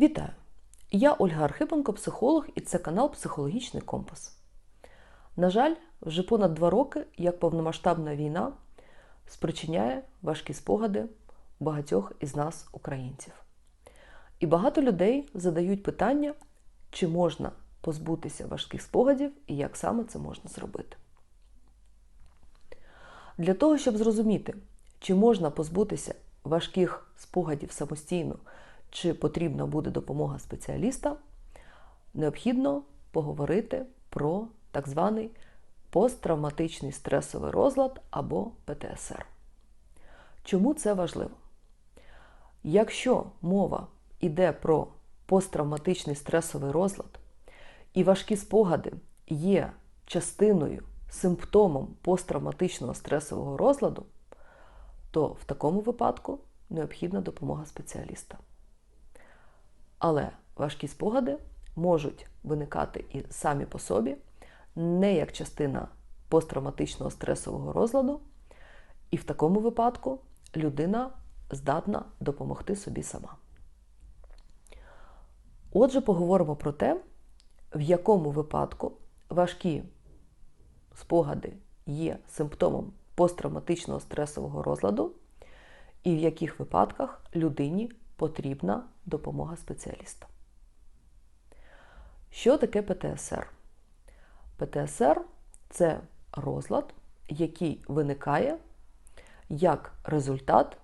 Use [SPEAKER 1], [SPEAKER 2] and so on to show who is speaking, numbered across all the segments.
[SPEAKER 1] Вітаю! Я Ольга Архипенко, психолог, і це канал Психологічний Компас. На жаль, вже понад два роки, як повномасштабна війна спричиняє важкі спогади багатьох із нас, українців. І багато людей задають питання, чи можна позбутися важких спогадів і як саме це можна зробити. Для того, щоб зрозуміти, чи можна позбутися важких спогадів самостійно, чи потрібна буде допомога спеціаліста, необхідно поговорити про так званий посттравматичний стресовий розлад або ПТСР. Чому це важливо? Якщо мова йде про посттравматичний стресовий розлад і важкі спогади є частиною, симптомом посттравматичного стресового розладу, то в такому випадку необхідна допомога спеціаліста. Але важкі спогади можуть виникати і самі по собі, не як частина посттравматичного стресового розладу, і в такому випадку людина здатна допомогти собі сама. Отже, поговоримо про те, в якому випадку важкі спогади є симптомом посттравматичного стресового розладу, і в яких випадках людині потрібна допомога спеціаліста. Що таке ПТСР? ПТСР це розлад, який виникає як результат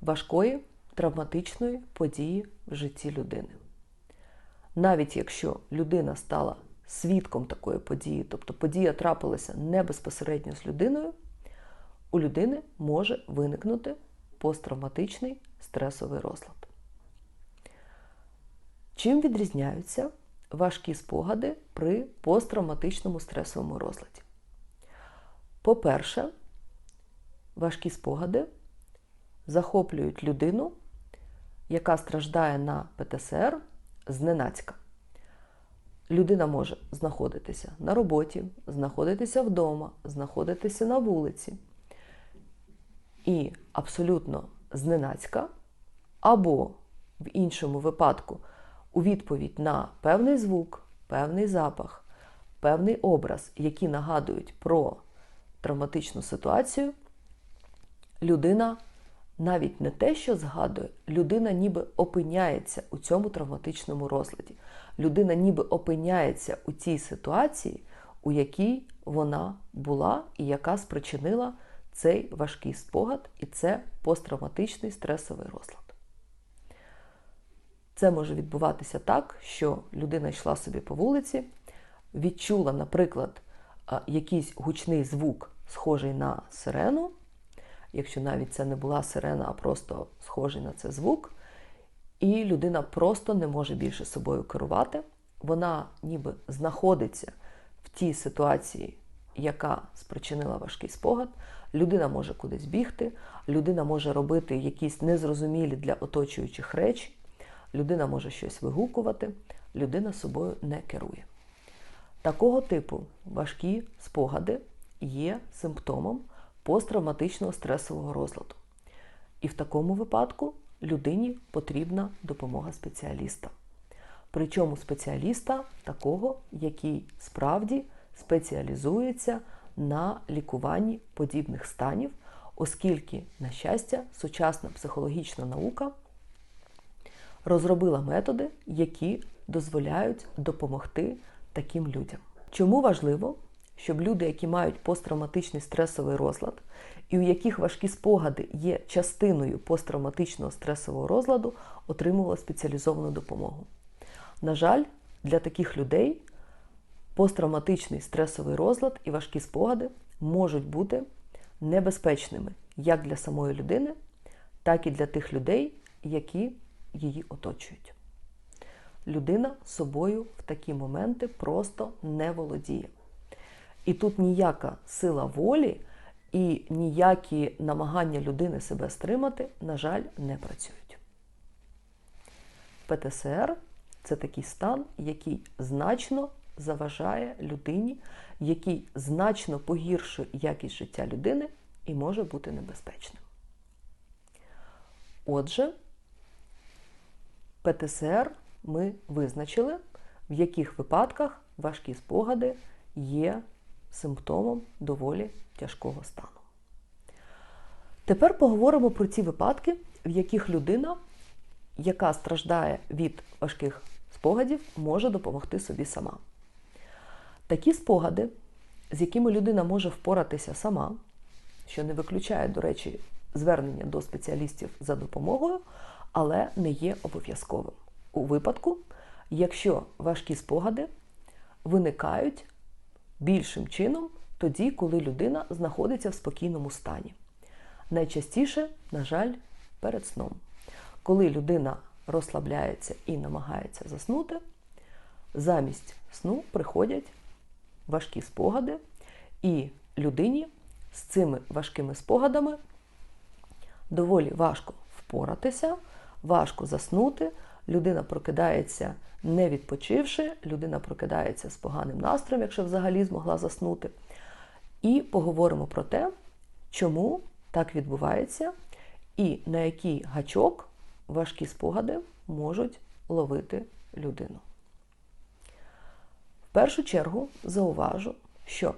[SPEAKER 1] важкої травматичної події в житті людини. Навіть якщо людина стала свідком такої події, тобто подія трапилася не безпосередньо з людиною, у людини може виникнути посттравматичний стресовий розлад. Чим відрізняються важкі спогади при посттравматичному стресовому розладі? По-перше, важкі спогади захоплюють людину, яка страждає на ПТСР зненацька. Людина може знаходитися на роботі, знаходитися вдома, знаходитися на вулиці. І абсолютно зненацька, або в іншому випадку у відповідь на певний звук, певний запах, певний образ, які нагадують про травматичну ситуацію, людина навіть не те, що згадує, людина ніби опиняється у цьому травматичному розладі. Людина ніби опиняється у цій ситуації, у якій вона була і яка спричинила цей важкий спогад, і це посттравматичний стресовий розлад. Це може відбуватися так, що людина йшла собі по вулиці, відчула, наприклад, якийсь гучний звук, схожий на сирену, якщо навіть це не була сирена, а просто схожий на це звук, і людина просто не може більше собою керувати. Вона ніби знаходиться в тій ситуації, яка спричинила важкий спогад. Людина може кудись бігти, людина може робити якісь незрозумілі для оточуючих речі, людина може щось вигукувати, людина собою не керує. Такого типу важкі спогади є симптомом посттравматичного стресового розладу. І в такому випадку людині потрібна допомога спеціаліста. Причому спеціаліста такого, який справді спеціалізується на лікуванні подібних станів, оскільки, на щастя, сучасна психологічна наука розробила методи, які дозволяють допомогти таким людям. Чому важливо, щоб люди, які мають посттравматичний стресовий розлад, і у яких важкі спогади є частиною посттравматичного стресового розладу, отримували спеціалізовану допомогу. На жаль, для таких людей посттравматичний стресовий розлад і важкі спогади можуть бути небезпечними як для самої людини, так і для тих людей, які її оточують. Людина собою в такі моменти просто не володіє. І тут ніяка сила волі і ніякі намагання людини себе стримати, на жаль, не працюють. ПТСР це такий стан, який значно заважає людині, який значно погіршує якість життя людини і може бути небезпечним. Отже, ПТСР ми визначили, в яких випадках важкі спогади є симптомом доволі тяжкого стану. Тепер поговоримо про ті випадки, в яких людина, яка страждає від важких спогадів, може допомогти собі сама. Такі спогади, з якими людина може впоратися сама, що не виключає, до речі, звернення до спеціалістів за допомогою, але не є обов'язковим. У випадку, якщо важкі спогади виникають більшим чином тоді, коли людина знаходиться в спокійному стані. Найчастіше, на жаль, перед сном. Коли людина розслабляється і намагається заснути, замість сну приходять важкі спогади, і людині з цими важкими спогадами доволі важко впоратися, важко заснути. Людина прокидається не відпочивши, людина прокидається з поганим настроєм, якщо взагалі змогла заснути. І поговоримо про те, чому так відбувається, і на який гачок важкі спогади можуть ловити людину. В першу чергу зауважу, що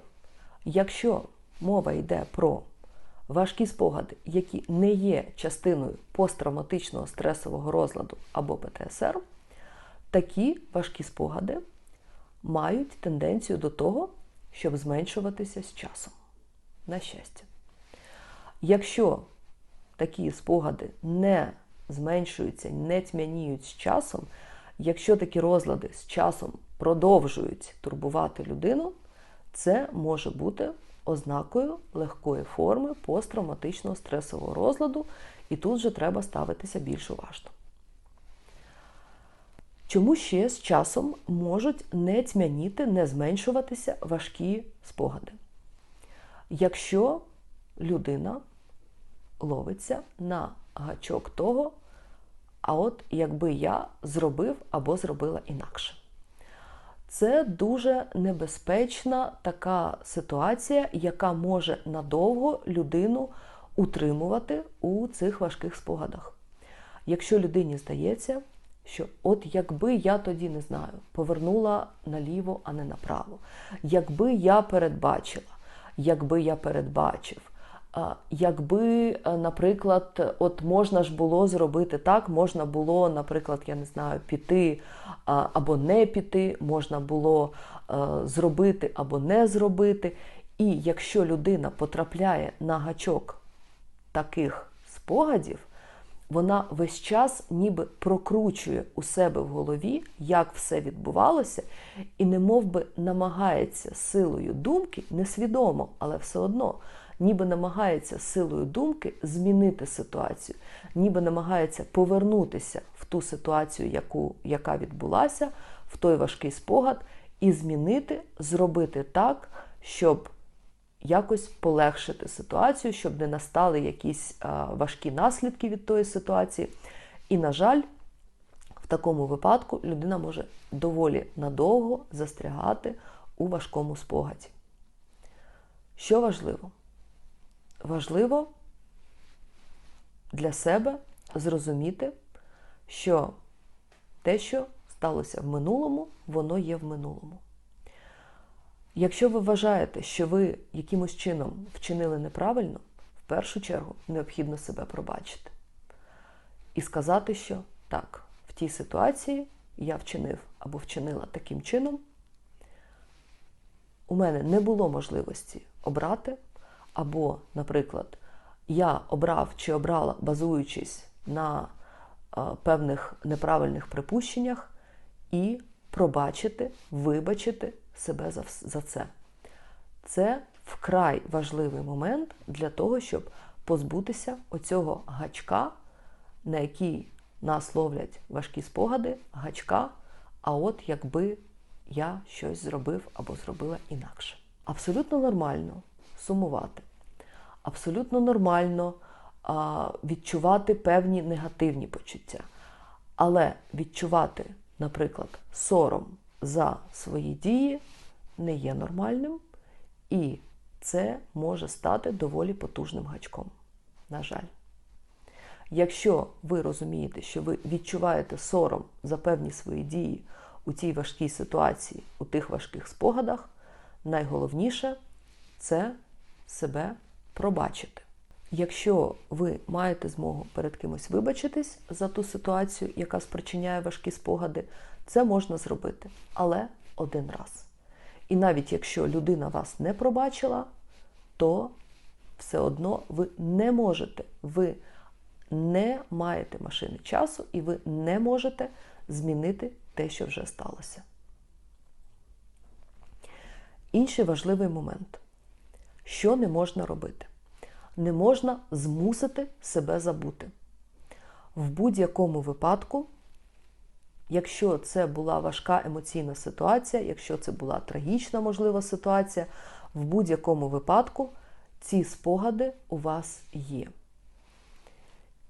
[SPEAKER 1] якщо мова йде про важкі спогади, які не є частиною посттравматичного стресового розладу або ПТСР, такі важкі спогади мають тенденцію до того, щоб зменшуватися з часом. На щастя. Якщо такі спогади не зменшуються, не тьмяніють з часом, якщо такі розлади з часом продовжують турбувати людину, це може бути ознакою легкої форми посттравматичного стресового розладу, і тут же треба ставитися більш уважно. Чому ще з часом можуть не тьмяніти, не зменшуватися важкі спогади? Якщо людина ловиться на гачок того, а от якби я зробив або зробила інакше. Це дуже небезпечна така ситуація, яка може надовго людину утримувати у цих важких спогадах. Якщо людині здається, що от якби я тоді не знаю, повернула наліво, а не направо, якби я передбачила, якби я передбачив, Якби, е, наприклад, от можна ж було зробити так, можна було, наприклад, я не знаю, піти або не піти, можна було е, зробити або не зробити. І якщо людина потрапляє на гачок таких спогадів, вона весь час ніби прокручує у себе в голові, як все відбувалося, і не би намагається силою думки, несвідомо, але все одно ніби намагається силою думки змінити ситуацію, ніби намагається повернутися в ту ситуацію, яку, яка відбулася, в той важкий спогад, і змінити, зробити так, щоб якось полегшити ситуацію, щоб не настали якісь важкі наслідки від тої ситуації. І, на жаль, в такому випадку людина може доволі надовго застрягати у важкому спогаді. Що важливо? важливо для себе зрозуміти, що те, що сталося в минулому, воно є в минулому. Якщо ви вважаєте, що ви якимось чином вчинили неправильно, в першу чергу необхідно себе пробачити. І сказати, що так, в тій ситуації я вчинив або вчинила таким чином, у мене не було можливості обрати або, наприклад, я обрав чи обрала, базуючись на е, певних неправильних припущеннях, і пробачити, вибачити себе за, за це. Це вкрай важливий момент для того, щоб позбутися оцього гачка, на який нас ловлять важкі спогади, гачка. А от якби я щось зробив або зробила інакше. Абсолютно нормально сумувати. Абсолютно нормально а, відчувати певні негативні почуття. Але відчувати, наприклад, сором за свої дії не є нормальним, і це може стати доволі потужним гачком. На жаль. Якщо ви розумієте, що ви відчуваєте сором за певні свої дії у цій важкій ситуації, у тих важких спогадах, найголовніше це себе пробачити. Якщо ви маєте змогу перед кимось вибачитись за ту ситуацію, яка спричиняє важкі спогади, це можна зробити, але один раз. І навіть якщо людина вас не пробачила, то все одно ви не можете, ви не маєте машини часу і ви не можете змінити те, що вже сталося. Інший важливий момент, що не можна робити? Не можна змусити себе забути. В будь-якому випадку, якщо це була важка емоційна ситуація, якщо це була трагічна можлива ситуація, в будь-якому випадку ці спогади у вас є.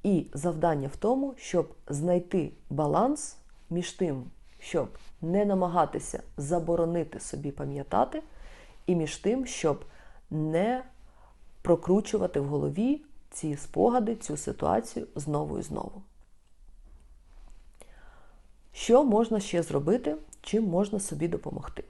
[SPEAKER 1] І завдання в тому, щоб знайти баланс між тим, щоб не намагатися заборонити собі пам'ятати, і між тим, щоб не прокручувати в голові ці спогади, цю ситуацію знову і знову. Що можна ще зробити, чим можна собі допомогти?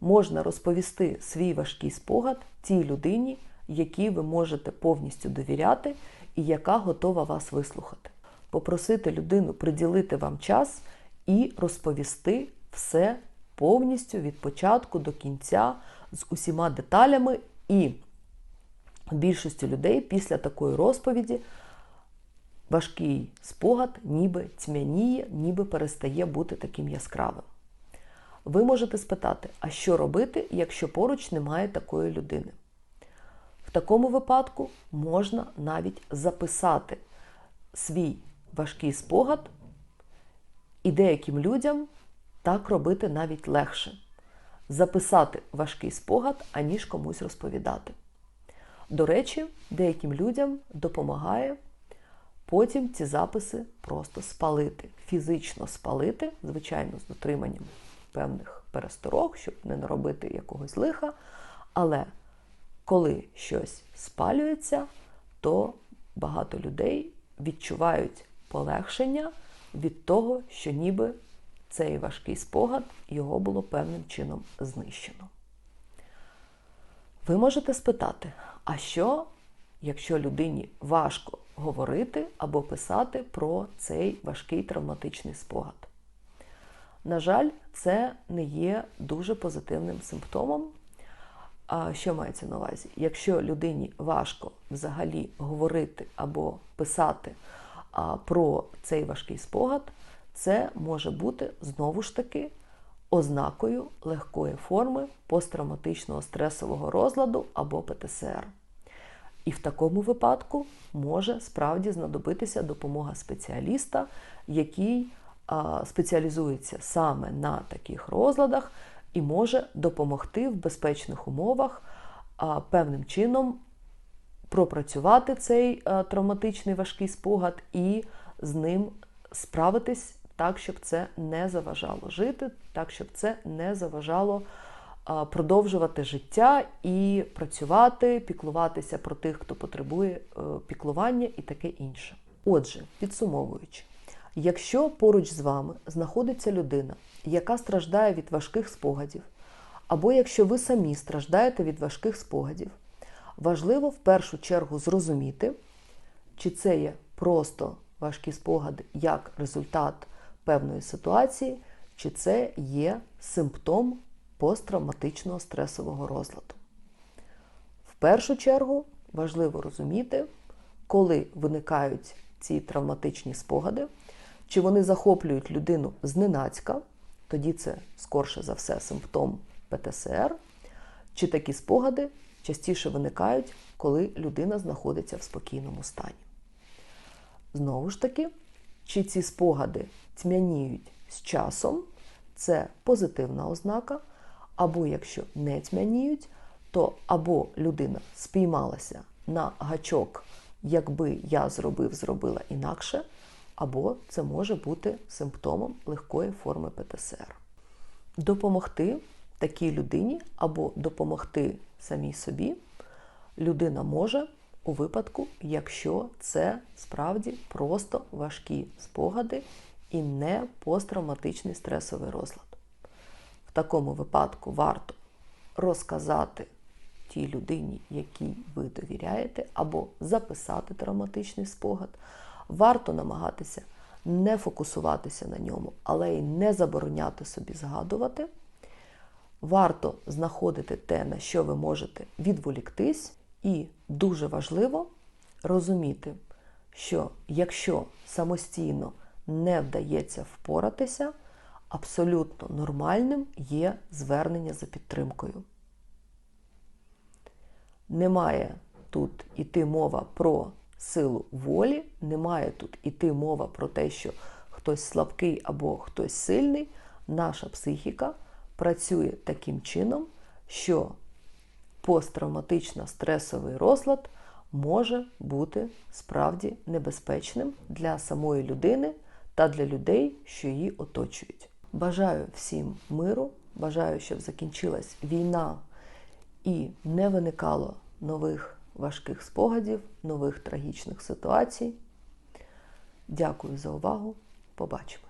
[SPEAKER 1] Можна розповісти свій важкий спогад тій людині, якій ви можете повністю довіряти і яка готова вас вислухати. Попросити людину приділити вам час і розповісти все повністю від початку до кінця з усіма деталями. І більшості людей після такої розповіді важкий спогад ніби тьмяніє, ніби перестає бути таким яскравим. Ви можете спитати, а що робити, якщо поруч немає такої людини? В такому випадку можна навіть записати свій важкий спогад, і деяким людям так робити навіть легше. Записати важкий спогад, аніж комусь розповідати. До речі, деяким людям допомагає потім ці записи просто спалити, фізично спалити, звичайно, з дотриманням певних пересторог, щоб не наробити якогось лиха. Але коли щось спалюється, то багато людей відчувають полегшення від того, що ніби цей важкий спогад його було певним чином знищено. Ви можете спитати, а що, якщо людині важко говорити або писати про цей важкий травматичний спогад? На жаль, це не є дуже позитивним симптомом. А що мається на увазі? Якщо людині важко взагалі говорити або писати про цей важкий спогад, це може бути знову ж таки ознакою легкої форми посттравматичного стресового розладу або ПТСР. І в такому випадку може справді знадобитися допомога спеціаліста, який спеціалізується саме на таких розладах і може допомогти в безпечних умовах певним чином пропрацювати цей травматичний важкий спогад і з ним справитись так, щоб це не заважало жити, так, щоб це не заважало продовжувати життя і працювати, піклуватися про тих, хто потребує е, піклування і таке інше. Отже, підсумовуючи, якщо поруч з вами знаходиться людина, яка страждає від важких спогадів, або якщо ви самі страждаєте від важких спогадів, важливо в першу чергу зрозуміти, чи це є просто важкі спогади як результат певної ситуації, чи це є симптом посттравматичного стресового розладу. В першу чергу важливо розуміти, коли виникають ці травматичні спогади, чи вони захоплюють людину зненацька, тоді це скорше за все симптом ПТСР, чи такі спогади частіше виникають, коли людина знаходиться в спокійному стані. Знову ж таки, чи ці спогади тьмяніють з часом, це позитивна ознака, або якщо не тьмяніють, то або людина спіймалася на гачок, якби я зробив, зробила інакше, або це може бути симптомом легкої форми ПТСР. Допомогти такій людині або допомогти самій собі людина може, у випадку, якщо це справді просто важкі спогади і не посттравматичний стресовий розлад. Такому випадку варто розказати тій людині, якій ви довіряєте, або записати травматичний спогад. Варто намагатися не фокусуватися на ньому, але й не забороняти собі згадувати. Варто знаходити те, на що ви можете відволіктись, і дуже важливо розуміти, що якщо самостійно не вдається впоратися, абсолютно нормальним є звернення за підтримкою. Немає тут іти мова про силу волі, немає тут іти мова про те, що хтось слабкий або хтось сильний. Наша психіка працює таким чином, що посттравматично стресовий розлад може бути справді небезпечним для самої людини та для людей, що її оточують. Бажаю всім миру, бажаю, щоб закінчилась війна і не виникало нових важких спогадів, нових трагічних ситуацій. Дякую за увагу. Побачимось!